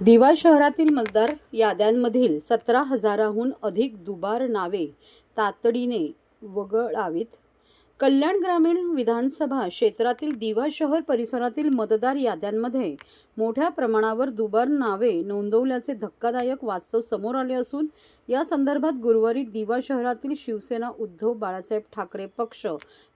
दिवा शहरातील मतदार याद्यांमधील सतरा हजाराहून अधिक दुबार नावे तातडीने वगळावीत. कल्याण ग्रामीण विधानसभा क्षेत्रातील दिवा शहर परिसरातील मतदार याद्यांमध्ये मोठ्या प्रमाणावर दुबार नावे नोंदवल्याचे धक्कादायक वास्तव समोर आले असून या संदर्भात गुरुवारी दिवा शहरातील शिवसेना उद्धव बाळासाहेब ठाकरे पक्ष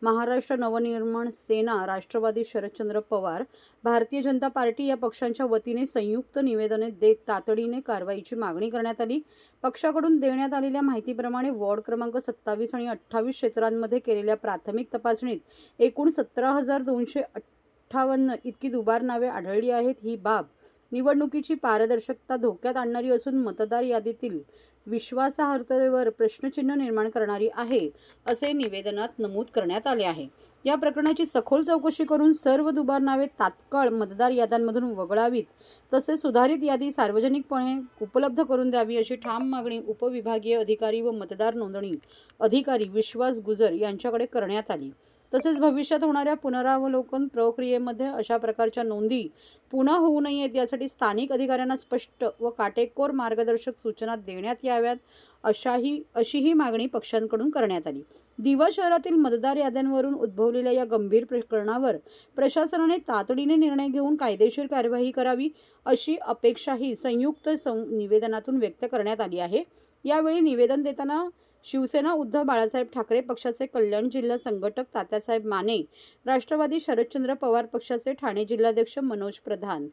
महाराष्ट्र नवनिर्माण सेना राष्ट्रवादी शरदचंद्र पवार भारतीय जनता पार्टी या पक्षांच्या वतीने संयुक्त निवेदने देत तातडीने कारवाईची मागणी करण्यात आली. पक्षाकडून देण्यात आलेल्या माहितीप्रमाणे वॉर्ड क्रमांक सत्तावीस आणि अठ्ठावीस क्षेत्रांमध्ये केलेल्या प्राथमिक तपासणीत एकूण सतरा हजार दोनशे अठ्ठावन्न इतकी दुबार नावे आढळली आहेत. ही बाब निवडणुकीची पारदर्शकता धोक्यात आणणारी असून मतदार यादीतील विश्वासार्हतेवर प्रश्नचिन्ह निर्माण करणारी आहे असे निवेदनात नमूद करण्यात आले आहे. या प्रकरणाची सखोल चौकशी करून सर्व दुबार नावे तात्काळ मतदार याद्यांमधून वगळावीत तसेच सुधारित यादी सार्वजनिकपणे उपलब्ध करून द्यावी अशी ठाम मागणी उपविभागीय अधिकारी व मतदार नोंदणी अधिकारी विश्वास गुजर यांच्याकडे करण्यात आली. तसेच भविष्यात होणाऱ्या पुनरावलोकन प्रक्रियेमध्ये अशा प्रकारच्या नोंदी पुन्हा होऊ नयेत यासाठी स्थानिक अधिकाऱ्यांना स्पष्ट व काटेकोर मार्गदर्शक सूचना देण्यात याव्यात अशाही अशीही मागणी पक्षांकडून करण्यात आली. दिवा शहरातील मतदार याद्यांवरून उद्भवलेल्या या गंभीर प्रकरणावर प्रशासनाने तातडीने निर्णय घेऊन कायदेशीर कार्यवाही करावी अशी अपेक्षाही संयुक्त सं निवेदनातून व्यक्त करण्यात आली आहे. यावेळी निवेदन देताना शिवसेना उद्धव बाळासाहेब ठाकरे पक्षाचे कल्याण जिल्हा संघटक तात्यासाहेब माने राष्ट्रवादी शरदचंद्र पवार पक्षाचे ठाणे जिल्हाध्यक्ष मनोज प्रधान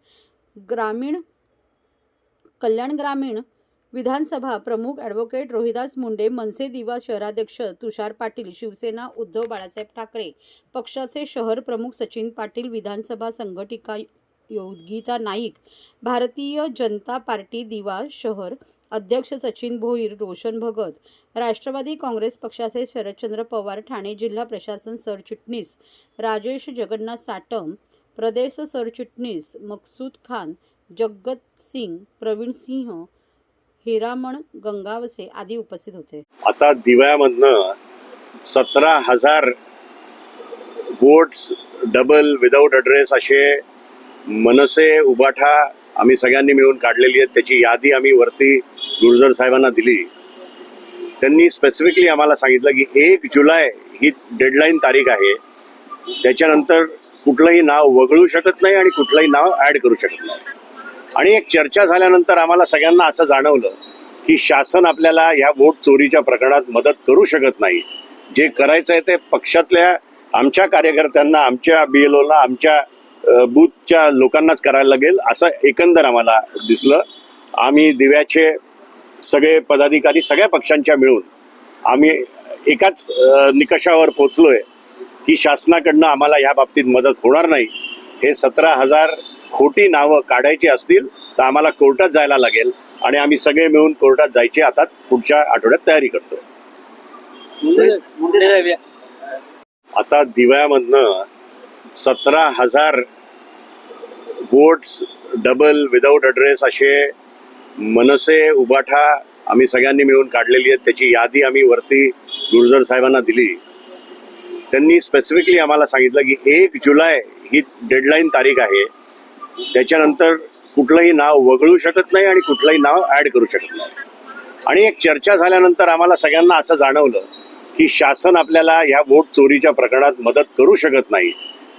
ग्रामीण कल्याण ग्रामीण विधानसभा प्रमुख ॲडव्होकेट रोहिदास मुंडे मनसे दिवा शहराध्यक्ष तुषार पाटील शिवसेना उद्धव बाळासाहेब ठाकरे पक्षाचे शहर प्रमुख सचिन पाटील विधानसभा संघटिका योगिता नाईक भारतीय जनता पार्टी दिवा शहर अध्यक्ष सचिन भोईर रोशन भगत राष्ट्रवादी काँग्रेस पक्षाचे शरदचंद्र पवार ठाणे जिल्हा प्रशासन सरचिटणीस राजेश जगन्नाथ साटम प्रदेश सरचिटणीस मकसूद खान जगत सिंग प्रवीण सिंह हिरामण गंगावसे आदी उपस्थित होते. आता दिव्यामधनं सतरा हजार बोट्स डबल विदाऊट अड्रेस असे मनसे उबाठा आम्ही सगळ्यांनी मिळून काढलेली आहेत. त्याची यादी आम्ही वरती गुरुजर साहेबांना दिली. त्यांनी स्पेसिफिकली आम्हाला सांगितलं की एक जुलै ही डेडलाईन तारीख आहे. त्याच्यानंतर कुठलंही नाव वगळू शकत नाही आणि कुठलंही नाव ॲड करू शकत नाही. आणि एक चर्चा झाल्यानंतर आम्हाला सगळ्यांना असं जाणवलं की शासन आपल्याला ह्या वोट चोरीच्या प्रकरणात मदत करू शकत नाही. जे करायचं आहे ते पक्षातल्या आमच्या कार्यकर्त्यांना आमच्या बी एल ओला आमच्या बूथच्या लोकांनाच करायला लागेल असं एकंदर आम्हाला दिसलं. आम्ही दिव्याचे सगळे पदाधिकारी सगळ्या पक्षांच्या मिळून आम्ही एकाच निकषावर पोचलोय की शासनाकडनं आम्हाला या बाबतीत मदत होणार नाही. हे सतरा हजार खोटी नावं काढायची असतील तर आम्हाला कोर्टात जायला लागेल आणि आम्ही सगळे मिळून कोर्टात जायची. आता पुढच्या आठवड्यात तयारी करतोय. आता दिव्यामधनं सतरा हजार बोट्स डबल विदाऊट ॲड्रेस असे मनसे उबाठा आम्ही सगळ्यांनी मिळून काढलेली आहेत. त्याची यादी आम्ही वरती गुर्जर साहेबांना दिली. त्यांनी स्पेसिफिकली आम्हाला सांगितलं की एक जुलै ही डेडलाईन तारीख आहे. त्याच्यानंतर कुठलंही नाव वगळू शकत नाही आणि कुठलंही नाव ॲड करू शकत नाही. आणि एक चर्चा झाल्यानंतर आम्हाला सगळ्यांना असं जाणवलं की शासन आपल्याला ह्या वोट चोरीच्या प्रकरणात मदत करू शकत नाही.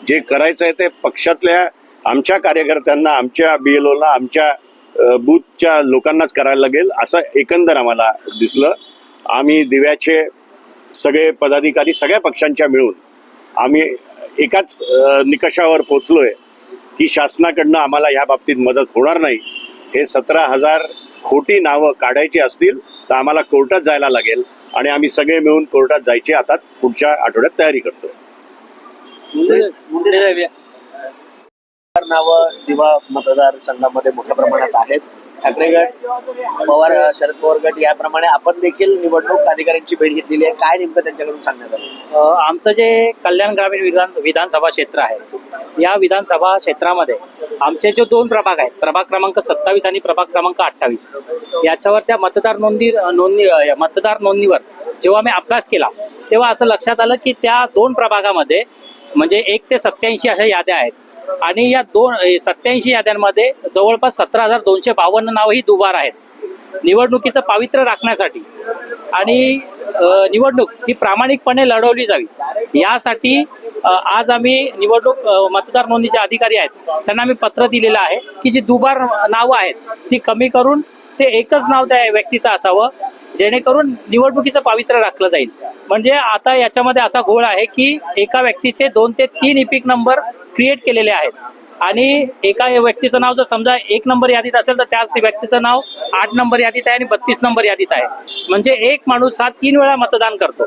जे करायचं आहे ते पक्षातल्या आमच्या कार्यकर्त्यांना आमच्या बी एल ओला आमच्या बूथच्या लोकांनाच करायला लागेल. असं एकंदर आम्हाला दिसलं. आम्ही दिव्याचे सगळे पदाधिकारी सगळ्या पक्षांच्या मिळून आम्ही एकाच निकषावर पोचलोय की शासनाकडनं आम्हाला या बाबतीत मदत होणार नाही. हे सतरा हजार खोटी नावं काढायची असतील तर आम्हाला कोर्टात जायला लागेल आणि आम्ही सगळे मिळून कोर्टात जायची. आता पुढच्या आठवड्यात तयारी करतोय. म्हणजे- म्हणजे- नावं दिवा मतदारसंघामध्ये मोठ्या प्रमाणात आहेत. ठाकरे गट पवार शरद पवार गट याप्रमाणे आपण देखील निवडणूक अधिकाऱ्यांची भेट घेतलेली आहे. काय नेमकं त्यांच्याकडून सांगण्यात आलं? आमचं जे कल्याण ग्रामीण विधान विधानसभा क्षेत्र आहे या विधानसभा क्षेत्रामध्ये आमचे जे दोन प्रभाग आहेत प्रभाग क्रमांक सत्तावीस आणि प्रभाग क्रमांक अठ्ठावीस याच्यावर त्या मतदार नोंदी नोंदणी मतदार नोंदणीवर जेव्हा मी अभ्यास केला तेव्हा असं लक्षात आलं की त्या दोन प्रभागामध्ये म्हणजे एक ते सत्याऐंशी अशा याद्या आहेत. आणि या दोन सत्याऐंशी याद्यांमध्ये जवळपास सतरा हजार दोनशे बावन्न नाव ही दुबार आहेत. निवडणुकीचं पावित्र्य राखण्यासाठी. आणि निवडणूक ही प्रामाणिकपणे लढवली जावी. यासाठी आज आम्ही निवडणूक मतदार नोंदणीचे अधिकारी आहेत. त्यांना आम्ही पत्र दिलेलं आहे की जी दुबार नावं आहेत ती कमी करून ते एकच नाव त्या व्यक्तीचं असावं जेणेकरून निवडणुकीचं पावित्र्य राखलं जाईल. म्हणजे आता याच्यामध्ये असा घोळ आहे की एका व्यक्तीचे दोन ते तीन इपिक नंबर क्रिएट केलेले आहेत. आणि एका व्यक्तीचं नाव जर समजा एक नंबर यादीत असेल तर त्याच व्यक्तीचं नाव आठ नंबर यादीत आहे आणि बत्तीस नंबर यादीत आहे. म्हणजे एक माणूस हा तीन वेळा मतदान करतो.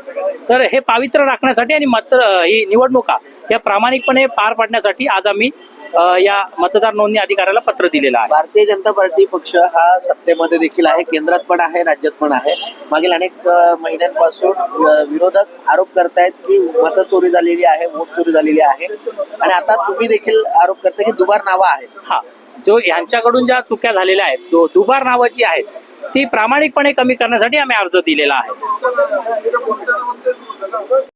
तर हे पावित्र्य राखण्यासाठी आणि मत ही निवडणुका या प्रामाणिकपणे पार पाडण्यासाठी आज आम्ही या मतदार नोंदणी अधिकाऱ्याला पत्र दिलेलं आहे. भारतीय जनता पार्टी पक्ष हा सत्तेमध्ये देखील आहे केंद्रात पण आहे राज्यात पण आहे. मागील अनेक महिन्यांपासून विरोधक आरोप करतायत की मत चोरी झालेली आहे वोट चोरी झालेली आहे. आणि आता तुम्ही देखील आरोप करताय की दुबार नावं आहेत. हा. जो ह्यांच्याकडून ज्या चुक्या झालेल्या आहेत दुबार नावाची आहेत ती प्रामाणिकपणे कमी करण्यासाठी आम्ही अर्ज दिलेला आहे.